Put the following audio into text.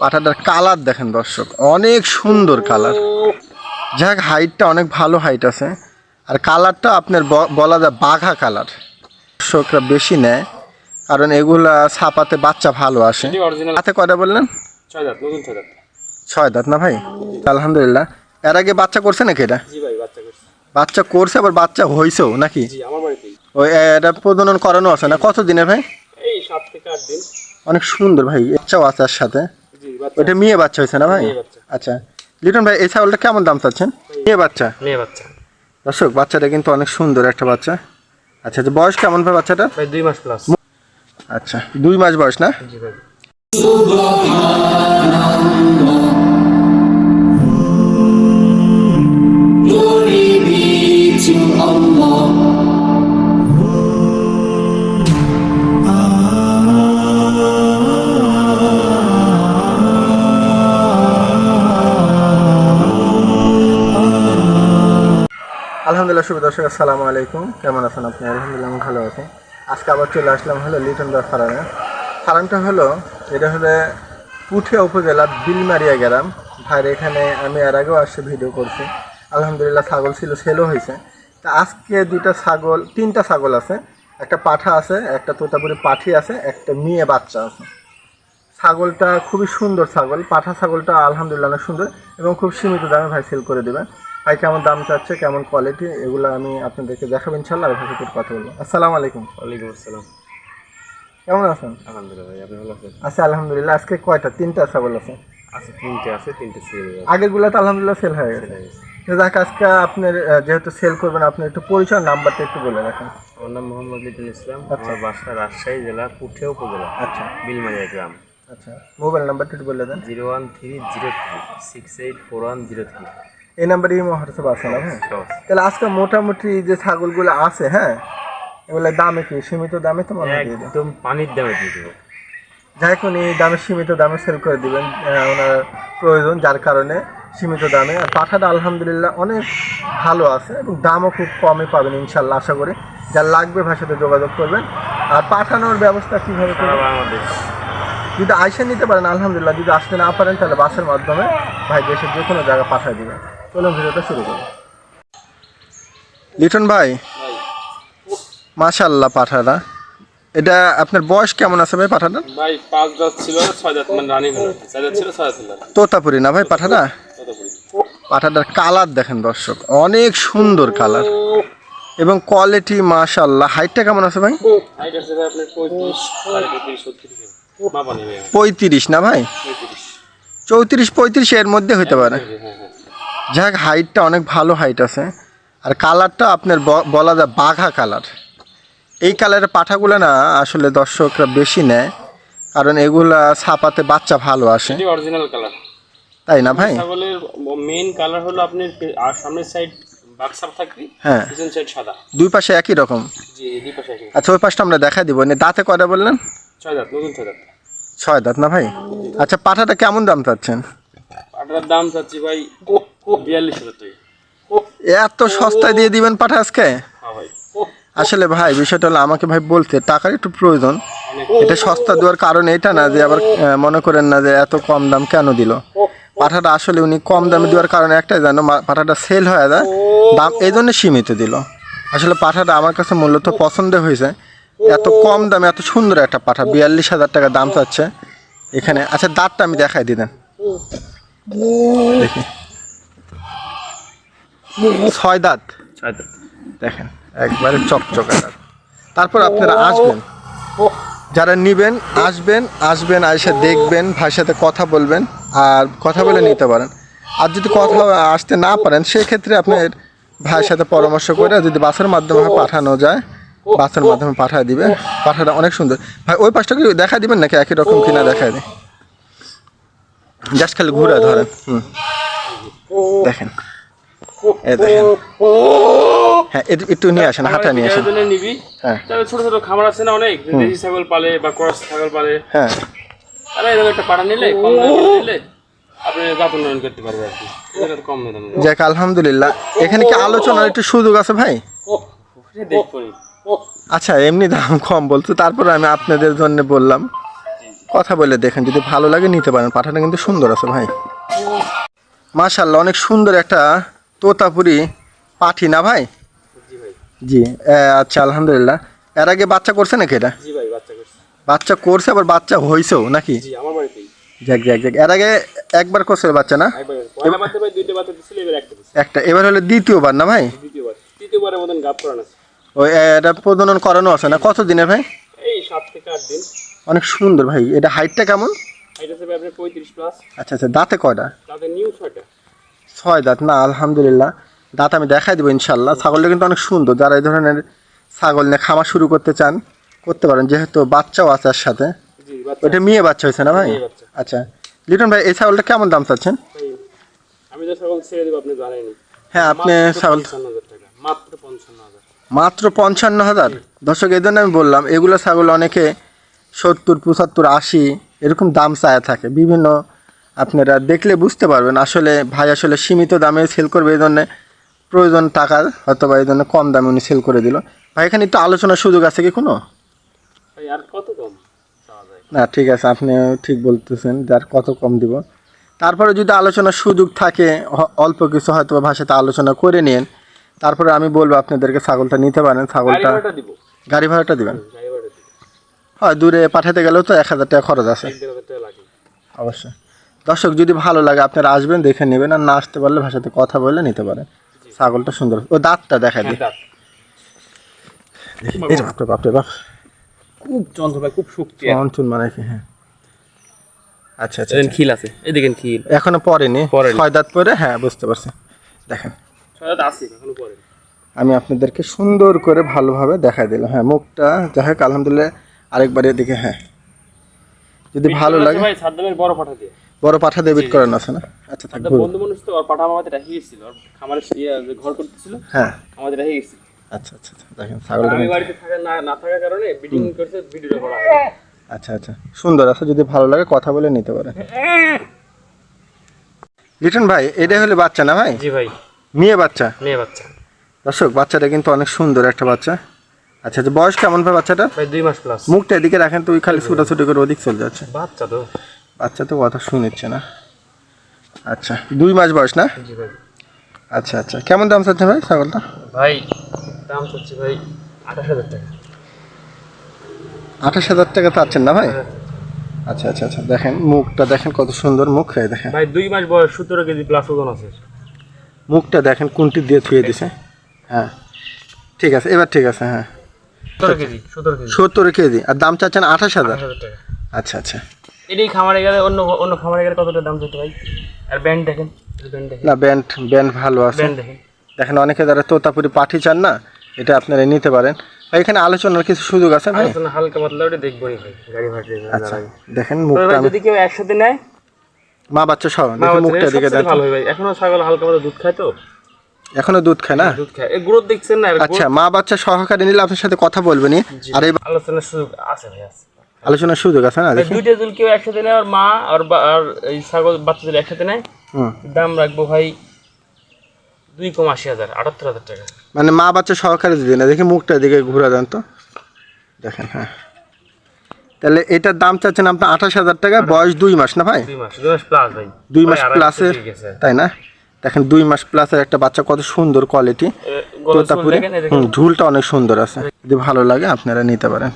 পাঠাটার colour দেখেন দর্শক অনেক সুন্দর কালার। যাক হাইটটা অনেক ভালো হাইট আছে। আর কালারটা আপনার বলা যায় বাঘা কালার। দর্শকরা বেশি নেয় কারণ এগুলা ছাপাতে বাচ্চা ভালো আসে। হাতে কয়টা বললেন? ছয় দাঁত না ভাই? আলহামদুলিল্লাহ। এর আগে বাচ্চা করছে নাকি এটা? বাচ্চা করছে। আবার বাচ্চা হয়েছেও নাকি? ওই এটা প্রজনন করানো আছে না? কত দিনের ভাই? এই সাত থেকে আট দিন। অনেক সুন্দর ভাই বাচ্চাও আছে আর সাথে। জি বাচ্চা ওইটা মেয়ে বাচ্চা হয়েছে না ভাই? আচ্ছা লিটন ভাই এই ছাগলটা কেমন দাম চাচ্ছেন? মেয়ে বাচ্চা? মেয়ে বাচ্চা। দর্শক বাচ্চাটা কিন্তু অনেক সুন্দর একটা বাচ্চা। আচ্ছা আচ্ছা বয়স কেমন ভাই বাচ্চাটা? ভাই দুই মাস প্লাস আচ্ছা দুই মাস বয়স না? শুভ দর্শক, আসসালামু আলাইকুম। কেমন আছেন আপনি? আলহামদুলিল্লাহ, আমি ভালো আছি। আজকে আবার চলে আসলাম হলো লিটন দা ফার্মে। ফার্মটা হলো, এটা হলো পুঠিয়া উপজেলা বিলমারিয়া গ্রাম। ভাইয়ের এখানে আমি এর আগেও আসছে ভিডিও করছি। আলহামদুলিল্লাহ ছাগল ছিল, সেলও হয়েছে। তা আজকে দুইটা ছাগল, তিনটা ছাগল আছে। একটা পাঠা আছে, একটা তোতাপুরি পাঠি আছে, একটা মেয়ে বাচ্চা আছে। ছাগলটা খুবই সুন্দর ছাগল। পাঠা ছাগলটা আলহামদুলিল্লাহ অনেক সুন্দর এবং খুব সীমিত দামে ভাই সেল করে দেবেন ভাই কেমন দাম চাচ্ছে কেমন কোয়ালিটি এগুলো আমি আপনাদেরকে দেখাবো ইনশাল্লাহ আর সাথে কথা বলব। আসসালামু আলাইকুম। ওয়ালাইকুম আসসালাম। কেমন আছেন? আলহামদুলিল্লাহ ভাই আপনি ভালো আছেন? আচ্ছা আলহামদুলিল্লাহ আজকে কয়টা? তিনটা ছাগল আছে আছে তিনটে আছে তিনটে সিরিয়াল আগেরগুলো তো আলহামদুলিল্লাহ সেল হয়ে গেছে। দেখ আজকে আপনার যেহেতু সেল করবেন আপনি একটু পরিচয় নাম্বারটা একটু বলে রাখেন। আমার নাম মোহাম্মদ লিটন ইসলাম। আমার বাসা রাজশাহী জেলা পুঠিয়া উপজেলা আচ্ছা। বিলমারিয়া গ্রাম। আচ্ছা মোবাইল নাম্বারটা একটু বলে দেন। Zero one three zero three six eight four one zero three. এই নাম্বারে ইমো হোয়াটসঅ্যাপ আছে না হ্যাঁ তাহলে আজকে মোটামুটি যে ছাগলগুলো আছে হ্যাঁ এগুলো দামে কি? সীমিত দামে তো মনে হয় দিয়ে একদম পানির দামে দিয়ে দেবো। যাই হোক উনি দামে সীমিত দামে সেল করে দিবেন ওনার প্রয়োজন যার কারণে সীমিত দামে। আর পাঠাটা আলহামদুলিল্লাহ অনেক ভালো আছে এবং দামও খুব কমে পাবেন ইনশাল্লাহ আশা করি। যার লাগবে সাথে যোগাযোগ করবেন। আর পাঠানোর ব্যবস্থা কীভাবে করবেন? যদি আইসা নিতে পারেন আলহামদুলিল্লাহ। যদি আসতে না পারেন তাহলে বাসের মাধ্যমে ভাই দেশের যে কোনো জায়গায় পাঠিয়ে দিবেন। চলুন ভিডিওটা শুরু করুন লিটন ভাই মাশাল্লাহ পাঠাটা। এটা আপনার বয়স কেমন আছে ভাই পাঠাটা ভাই পাঁচ দাঁত ছিল ছয় দাঁত মানে রানিং হলো। দাঁত ছিল ছয় দাঁত ছিল। তোতাপুরি না ভাই পাঠাটা? পাঠাটার কালার দেখেন দর্শক অনেক সুন্দর কালার। এবং কোয়ালিটি মাশাল্লাহ হাইটটা কেমন আছে ভাই? হাইট আছে ভাই আপনার পঁয়ত্রিশ না ভাই? চৌত্রিশ পঁয়ত্রিশ এর মধ্যে হইতে পারে। যাক হাইটটা অনেক ভালো হাইট আছে। আর কালারটা আপনার বলা যায় বাঘা কালার এই কালারের পাঠাগুলো না আসলে দর্শকরা বেশি নেয় কারণ এগুলা ছাপাতে বাচ্চা ভালো আসে। অরিজিনাল কালার তাই না ভাই? ছাগলের মেইন কালার হলো আপনার সামনের সাইড বাক্সাপ থাকবে হ্যাঁ। পিছন সাইড সাদা। দুই পাশে একই রকম? জি দুই পাশে একই। আচ্ছা ওই পাশটা আমরা দেখা দিব। নে দাঁতে কয়টা বললেন? ছয় দাঁত নতুন ছয় দাঁত। ছয় দাঁত না ভাই? আচ্ছা পাঠাটা কেমন দাম চাচ্ছেন? পাটার দাম চাচ্ছি ভাই এত সস্তায় দিয়ে দিবেন পাঠা আজকে? হ্যাঁ আসলে ভাই বিষয়টা হলো আমাকে ভাই বলতে টাকার একটু প্রয়োজন। এটা সস্তা দেওয়ার কারণ এটা না যে আবার মনে করেন না যে এত কম দাম কেন দিল? পাঠাটা আসলে উনি কম দামে দেওয়ার কারণে একটাই জানো পাঠাটা সেল হয়ে যায় দাম এই জন্য সীমিত দিল। আসলে পাঠাটা আমার কাছে মূলত পছন্দ হয়েছে। এত কম দামে এত সুন্দর একটা পাঠা বিয়াল্লিশ হাজার টাকা দাম চাচ্ছে। এখানে আচ্ছা দাঁতটা আমি দেখাই দিলেন দেখি। ছয় দাঁত। ছয় দাঁত। দেখেন একবারে চকচকে দাঁত। তারপর আপনারা আসবেন। যারা নিবেন আসবেন আসবেন এসে দেখবেন ভাইয়ের সাথে কথা বলবেন আর কথা বলে নিতে পারেন। আর যদি কথা আসতে না পারেন সেক্ষেত্রে আপনার ভাইয়ের সাথে পরামর্শ করে যদি বাসের মাধ্যমে পাঠানো যায় বাসের মাধ্যমে পাঠিয়ে দিবে। পাঠাটা অনেক সুন্দর। ভাই ওই পাশটা কি দেখা দিবেন নাকি একই রকম কিনা দেখা দিই? জাস্ট খালি ঘুরে ধরেন। হুম। দেখেন। এ দেখেন। হ্যাঁ একটু- নিয়ে আসেন হাঁটা নিয়ে আসেন। নিবি। হ্যাঁ। ছোট ছোট খামার আছে না অনেক? দেশি ছাগল পালে বা ক্রস ছাগল পালে। হ্যাঁ। তারা এরকম একটা পাড়া নিলে কম নিলে আপনি জাত উন্নয়ন করতে পারবে আর কি। কম দামে। যাক আলহামদুলিল্লাহ। এখানে কি আলোচনার একটু সুযোগ আছে ভাই? আচ্ছা এমনি দাম কম বলতো তারপরে আমি আপনাদের জন্য বললাম। কথা বলে দেখেন যদি ভালো লাগে নিতে পারেন। পাঠাটা কিন্তু সুন্দর আছে ভাই। মাশাল্লাহ অনেক সুন্দর একটা তোতাপুরি পাঠি না ভাই? জি আচ্ছা আলহামদুলিল্লাহ। এর আগে বাচ্চা করছে নাকি এটা? বাচ্চা করছে। আবার বাচ্চা হয়েছেও নাকি? যাক যাক যাক। এর আগে একবার করছে বাচ্চা না? একটা এবার হলে দ্বিতীয়বার না ভাই? দ্বিতীয়বার। মতন গাপ করানো আছে। ওই এটা প্রজনন করানো আছে না? কত দিনের ভাই? এই সাত থেকে আট দিন। অনেক সুন্দর ভাই। এটা হাইটটা কেমন? এটা হচ্ছে আপনার পঁয়ত্রিশ প্লাস আচ্ছা আচ্ছা দাঁতে কয়টা? তাদের নিউ ছয়টা। ছয় দাঁত। না আলহামদুলিল্লাহ। দাঁত আমি দেখাই দেবো ইনশাল্লাহ। ছাগলটা কিন্তু অনেক সুন্দর। যারা এই ধরনের ছাগল নিয়ে খামার শুরু করতে চান করতে পারেন। যেহেতু বাচ্চাও আছে এর সাথে। জি ওইটা মেয়ে বাচ্চা হয়েছে না ভাই? আচ্ছা। লিটন ভাই এই ছাগলটা কেমন দাম চাচ্ছেন? আমি তো ছাগল ছেড়ে দেবো আপনি জানেনি হ্যাঁ আপনি ছাগল মাত্র পঞ্চান্ন হাজার। মাত্র পঞ্চান্ন হাজার? দর্শক এই জন্য আমি বললাম এগুলো ছাগল অনেকে সত্তর পঁচাত্তর আশি এরকম দাম চায় থাকে। বিভিন্ন আপনারা দেখলে বুঝতে পারবেন আসলে ভাই আসলে সীমিত দামে সেল করবে এই জন্যে প্রয়োজন টাকার হয়তো বা এই জন্য কম দামে উনি সেল করে দিল। ভাই এখানে একটু আলোচনার সুযোগ আছে কি কোনো? ভাই আর কত কম না ঠিক আছে আপনি ঠিক বলতেছেন যার কত কম দিব। তারপরে যদি আলোচনার সুযোগ থাকে অল্প কিছু হয়তো বা ভাষাতে আলোচনা করে নিন তারপরে আমি বলব আপনাদেরকে ছাগলটা নিতে পারেন। ছাগলটা গাড়ি ভাড়াটা দিবেন? হয় দূরে পাঠাতে গেলেও তো এক হাজার টাকা খরচ আছে। অবশ্যই। দর্শক যদি ভালো লাগে আপনারা আসবেন দেখে নেবেন আর না আসতে পারলে ভাষাতে কথা বলে নিতে পারেন। ছাগলটা সুন্দর। ও দাঁতটা দেখা দিই। এই বাপরে বাপরে বাপ। খুব খুব শক্তি। চুন মানে কি হ্যাঁ। আচ্ছা আচ্ছা এদিকে খিল আছে। এদিকে খিল। এখনও পরেনি। ছয় দাঁত পরে? হ্যাঁ বুঝতে পারছি। দেখেন। ছয় দাঁত আছে এখনও পরে আমি আপনাদেরকে সুন্দর করে ভালোভাবে দেখাই দিলাম। হ্যাঁ মুখটা যাই হোক আলহামদুলিল্লাহ আরেকবার এদিকে হ্যাঁ। যদি ভালো লাগে। ভাই সাদ্দামের বড় পাঠা দিয়ে। বড় পাঠা দেবিট করানো আছে না? আচ্ছা থাক বন্ধু মানুষ তো ওর পাঠা আমাদের রেখে গেছিল। খামারে ইয়ে যে ঘর করতেছিল হ্যাঁ। আমাদের রেখে গেছিল। আচ্ছা আচ্ছা আচ্ছা দেখেন ছাগলটা আমি বাড়িতে থাকা না না থাকার কারণে বিডিং করছে ভিডিওটা করা হয়। আচ্ছা আচ্ছা সুন্দর আছে যদি ভালো লাগে কথা বলে নিতে পারেন। লিটন ভাই এটাই হলে বাচ্চা না ভাই? জি ভাই। মেয়ে বাচ্চা? মেয়ে বাচ্চা। দর্শক বাচ্চাটা কিন্তু অনেক সুন্দর একটা বাচ্চা। আচ্ছা আচ্ছা বয়স কেমন ভাই বাচ্চাটা? ভাই দুই মাস প্লাস মুখটা এদিকে রাখেন তো ওই খালি ছুটাছুটি করে ওদিক চলে যাচ্ছে। বাচ্চা তো। বাচ্চা তো কথা শুনেছে না। আচ্ছা দুই মাস বয়স না? জি ভাই। আচ্ছা আচ্ছা কেমন দাম চাচ্ছে ভাই ছাগলটা? ভাই দাম হচ্ছে ভাই আঠাশ হাজার টাকা। আঠাশ হাজার টাকা চাচ্ছেন না ভাই? আচ্ছা আচ্ছা আচ্ছা দেখেন মুখটা দেখেন কত সুন্দর মুখ এই দেখেন। ভাই দুই মাস বয়স সতেরো কেজি প্লাস ওজন আছে। মুখটা দেখেন কোনটি দিয়ে থুয়ে দিছে। হ্যাঁ ঠিক আছে এবার ঠিক আছে হ্যাঁ সতেরো কেজি সতেরো কেজি সত্তর কেজি। আর দাম চাচ্ছেন আঠাশ হাজার? আচ্ছা আচ্ছা। এটাই খামারে গেলে অন্য অন্য খামারে গেলে কতটা দাম যেত ভাই আর ব্যান্ড দেখেন না ব্যান্ড ব্যান্ড ভালো আছে। দেখেন। দেখেন অনেকে যারা তোতাপুরি পাঠি চান না এটা আপনারা নিতে পারেন। ভাই এখানে আলোচনার কিছু সুযোগ আছে ভাই? হালকা পাতলা ওটা দেখবোই ভাই। গাড়ি ভাড়া আচ্ছা দেখেন মুখটা যদি কেউ একসাথে নেয়? মা বাচ্চা সহ মুখটা দিকে দেন ভালো ভাই। এখনও ছাগল হালকা পাতলা দুধ খায় তো? এখনও দুধ খায় না? দুধ খায়। এই গ্রোথ দেখছেন না? আচ্ছা মা বাচ্চা সহকারে নিলে আপনার সাথে কথা বলবেন। আর এই আলোচনার সুযোগ আছে ভাই আছে। আলোচনার সুযোগ আছে না? দুইটা যদি কেউ একসাথে নেয় আর মা আর আর এই ছাগল বাচ্চা যদি একসাথে নেয়। দাম রাখব ভাই দুই কম আশি হাজার আটাত্তর হাজার টাকা। মানে মা বাচ্চা সহকারে দিদি না দেখি মুখটা দিকে ঘুরে দেন তো। দেখেন হ্যাঁ। তাহলে এটার দাম চাচ্ছেন আপনার আঠাশ হাজার টাকা বয়স দুই মাস না ভাই? দুই মাস প্লাস ভাই। দুই মাস প্লাসের। তাই না? দেখেন দুই মাস প্লাসের একটা বাচ্চা কত সুন্দর কোয়ালিটি তো তারপরে তোতাপুরি। ঝুলটা অনেক সুন্দর আছে। যদি ভালো লাগে আপনারা নিতে পারেন।